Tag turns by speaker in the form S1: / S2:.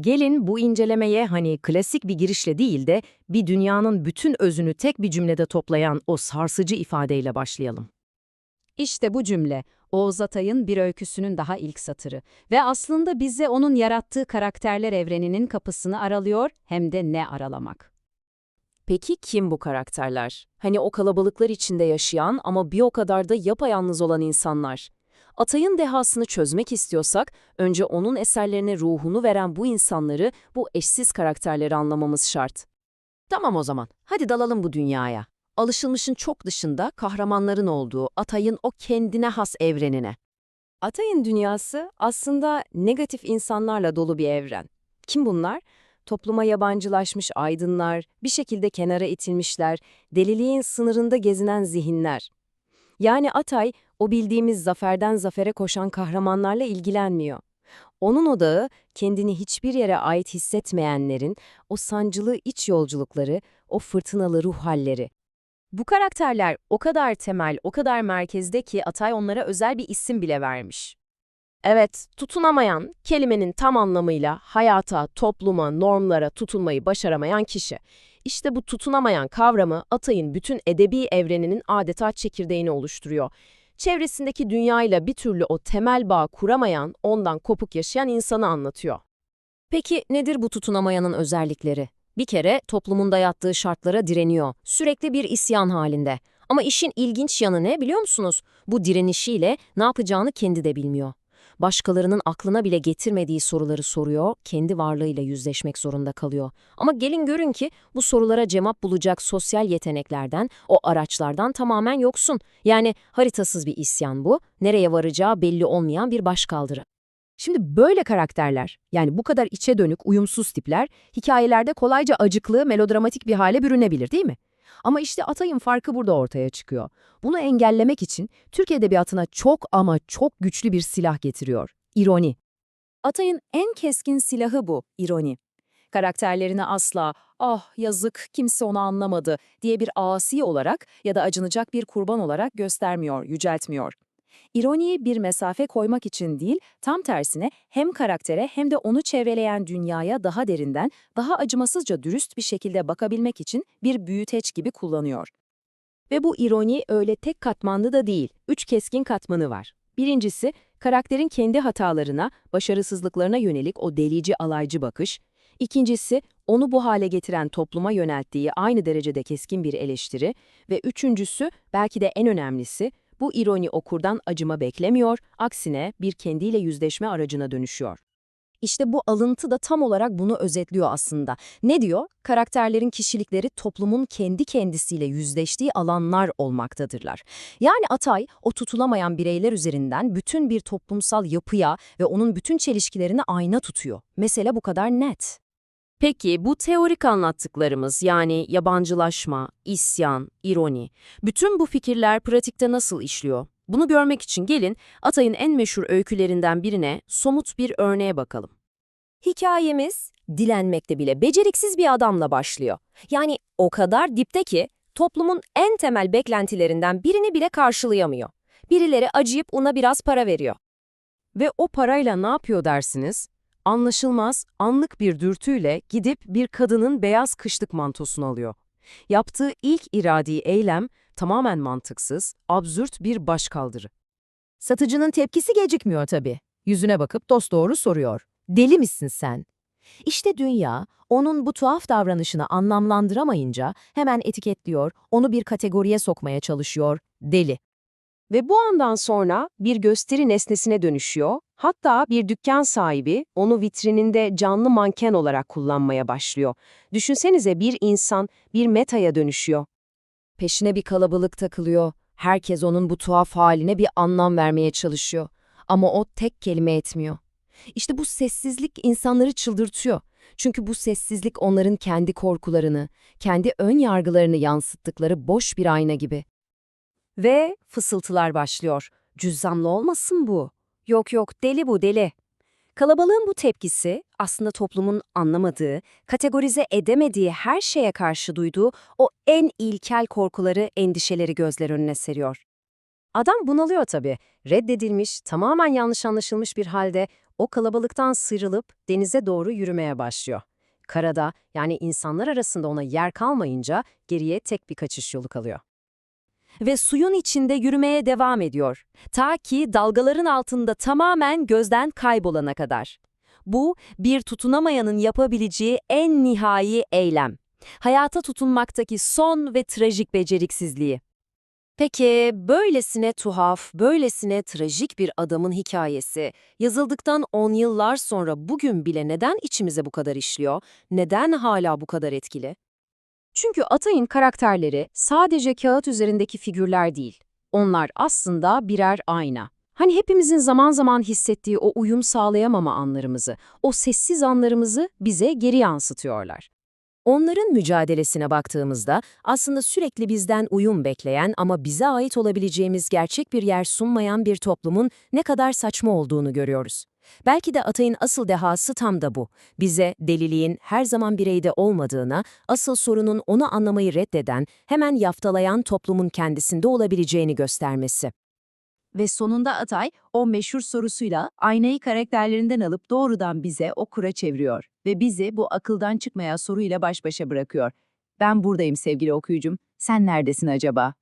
S1: Gelin bu incelemeye hani klasik bir girişle değil de bir dünyanın bütün özünü tek bir cümlede toplayan o sarsıcı ifadeyle başlayalım.
S2: İşte bu cümle, Oğuz Atay'ın bir öyküsünün daha ilk satırı ve aslında bize onun yarattığı karakterler evreninin kapısını aralıyor hem de ne aralamak.
S3: Peki kim bu karakterler? Hani o kalabalıklar içinde yaşayan ama bir o kadar da yapayalnız olan insanlar. Atay'ın dehasını çözmek istiyorsak, önce onun eserlerine ruhunu veren bu insanları, bu eşsiz karakterleri anlamamız şart.
S1: Tamam o zaman, hadi dalalım bu dünyaya. Alışılmışın çok dışında kahramanların olduğu Atay'ın o kendine has evrenine.
S3: Atay'ın dünyası aslında negatif insanlarla dolu bir evren. Kim bunlar? Topluma yabancılaşmış aydınlar, bir şekilde kenara itilmişler, deliliğin sınırında gezinen zihinler. Yani Atay, o bildiğimiz zaferden zafere koşan kahramanlarla ilgilenmiyor. Onun odağı, kendini hiçbir yere ait hissetmeyenlerin, o sancılı iç yolculukları, o fırtınalı ruh halleri. Bu karakterler o kadar temel, o kadar merkezde ki Atay onlara özel bir isim bile vermiş.
S1: Evet, tutunamayan, kelimenin tam anlamıyla hayata, topluma, normlara tutunmayı başaramayan kişi. İşte bu tutunamayan kavramı Atay'ın bütün edebi evreninin adeta çekirdeğini oluşturuyor. Çevresindeki dünyayla bir türlü o temel bağ kuramayan, ondan kopuk yaşayan insanı anlatıyor.
S3: Peki nedir bu tutunamayanın özellikleri? Bir kere toplumun dayattığı şartlara direniyor. Sürekli bir isyan halinde. Ama işin ilginç yanı ne biliyor musunuz? Bu direnişiyle ne yapacağını kendi de bilmiyor. Başkalarının aklına bile getirmediği soruları soruyor, kendi varlığıyla yüzleşmek zorunda kalıyor. Ama gelin görün ki bu sorulara cevap bulacak sosyal yeteneklerden, o araçlardan tamamen yoksun. Yani haritasız bir isyan bu, nereye varacağı belli olmayan bir başkaldırı.
S1: Şimdi böyle karakterler, yani bu kadar içe dönük, uyumsuz tipler, hikayelerde kolayca acıklı, melodramatik bir hale bürünebilir değil mi? Ama işte Atay'ın farkı burada ortaya çıkıyor. Bunu engellemek için Türk Edebiyatı'na çok ama çok güçlü bir silah getiriyor. İroni.
S3: Atay'ın en keskin silahı bu, ironi. Karakterlerini asla, ah yazık kimse onu anlamadı diye bir asi olarak ya da acınacak bir kurban olarak göstermiyor, yüceltmiyor. İroniyi bir mesafe koymak için değil, tam tersine hem karaktere hem de onu çevreleyen dünyaya daha derinden, daha acımasızca dürüst bir şekilde bakabilmek için bir büyüteç gibi kullanıyor. Ve bu ironi öyle tek katmanlı da değil, üç keskin katmanı var. Birincisi, karakterin kendi hatalarına, başarısızlıklarına yönelik o delici alaycı bakış. İkincisi, onu bu hale getiren topluma yönelttiği aynı derecede keskin bir eleştiri. Ve üçüncüsü, belki de en önemlisi, bu ironi okurdan acıma beklemiyor, aksine bir kendiyle yüzleşme aracına dönüşüyor. İşte bu alıntı da tam olarak bunu özetliyor aslında. Ne diyor? Karakterlerin kişilikleri toplumun kendi kendisiyle yüzleştiği alanlar olmaktadırlar. Yani Atay, o tutulamayan bireyler üzerinden bütün bir toplumsal yapıya ve onun bütün çelişkilerine ayna tutuyor. Mesele bu kadar net.
S1: Peki bu teorik anlattıklarımız yani yabancılaşma, isyan, ironi, bütün bu fikirler pratikte nasıl işliyor? Bunu görmek için gelin Atay'ın en meşhur öykülerinden birine somut bir örneğe bakalım.
S3: Hikayemiz dilenmekte bile beceriksiz bir adamla başlıyor. Yani o kadar dipte ki toplumun en temel beklentilerinden birini bile karşılayamıyor. Birileri acıyıp ona biraz para veriyor.
S1: Ve o parayla ne yapıyor dersiniz? Anlaşılmaz, anlık bir dürtüyle gidip bir kadının beyaz kışlık mantosunu alıyor. Yaptığı ilk iradi eylem tamamen mantıksız, absürt bir başkaldırı.
S4: Satıcının tepkisi gecikmiyor tabii. Yüzüne bakıp dosdoğru soruyor. Deli misin sen? İşte dünya, onun bu tuhaf davranışını anlamlandıramayınca hemen etiketliyor, onu bir kategoriye sokmaya çalışıyor, deli.
S3: Ve bu andan sonra bir gösteri nesnesine dönüşüyor, hatta bir dükkan sahibi onu vitrininde canlı manken olarak kullanmaya başlıyor. Düşünsenize bir insan bir metaya dönüşüyor. Peşine bir kalabalık takılıyor, herkes onun bu tuhaf haline bir anlam vermeye çalışıyor. Ama o tek kelime etmiyor. İşte bu sessizlik insanları çıldırtıyor. Çünkü bu sessizlik onların kendi korkularını, kendi ön yargılarını yansıttıkları boş bir ayna gibi. Ve fısıltılar başlıyor. Cüzzamlı olmasın bu. Yok yok deli bu deli. Kalabalığın bu tepkisi aslında toplumun anlamadığı, kategorize edemediği her şeye karşı duyduğu o en ilkel korkuları, endişeleri gözler önüne seriyor. Adam bunalıyor tabii. Reddedilmiş, tamamen yanlış anlaşılmış bir halde
S2: O kalabalıktan sıyrılıp denize doğru yürümeye başlıyor. Karada yani insanlar arasında ona yer kalmayınca geriye tek bir kaçış yolu kalıyor.
S4: Ve suyun içinde yürümeye devam ediyor. Ta ki dalgaların altında tamamen gözden kaybolana kadar. Bu, bir tutunamayanın yapabileceği en nihai eylem. Hayata tutunmaktaki son ve trajik beceriksizliği. Peki, böylesine tuhaf, böylesine trajik bir adamın hikayesi, yazıldıktan on yıllar sonra bugün bile neden içimize bu kadar işliyor, neden hala bu kadar etkili?
S2: Çünkü Atay'ın karakterleri sadece kağıt üzerindeki figürler değil. Onlar aslında birer ayna. Hani hepimizin zaman zaman hissettiği o uyum sağlayamama anlarımızı, o sessiz anlarımızı bize geri yansıtıyorlar.
S4: Onların mücadelesine baktığımızda aslında sürekli bizden uyum bekleyen ama bize ait olabileceğimiz gerçek bir yer sunmayan bir toplumun ne kadar saçma olduğunu görüyoruz. Belki de Atay'ın asıl dehası tam da bu. Bize deliliğin her zaman bireyde olmadığına, asıl sorunun onu anlamayı reddeden, hemen yaftalayan toplumun kendisinde olabileceğini göstermesi.
S5: Ve sonunda Atay, o meşhur sorusuyla aynayı karakterlerinden alıp doğrudan bize o kura çeviriyor ve bizi bu akıldan çıkmaya soruyla baş başa bırakıyor. Ben buradayım sevgili okuyucum, sen neredesin acaba?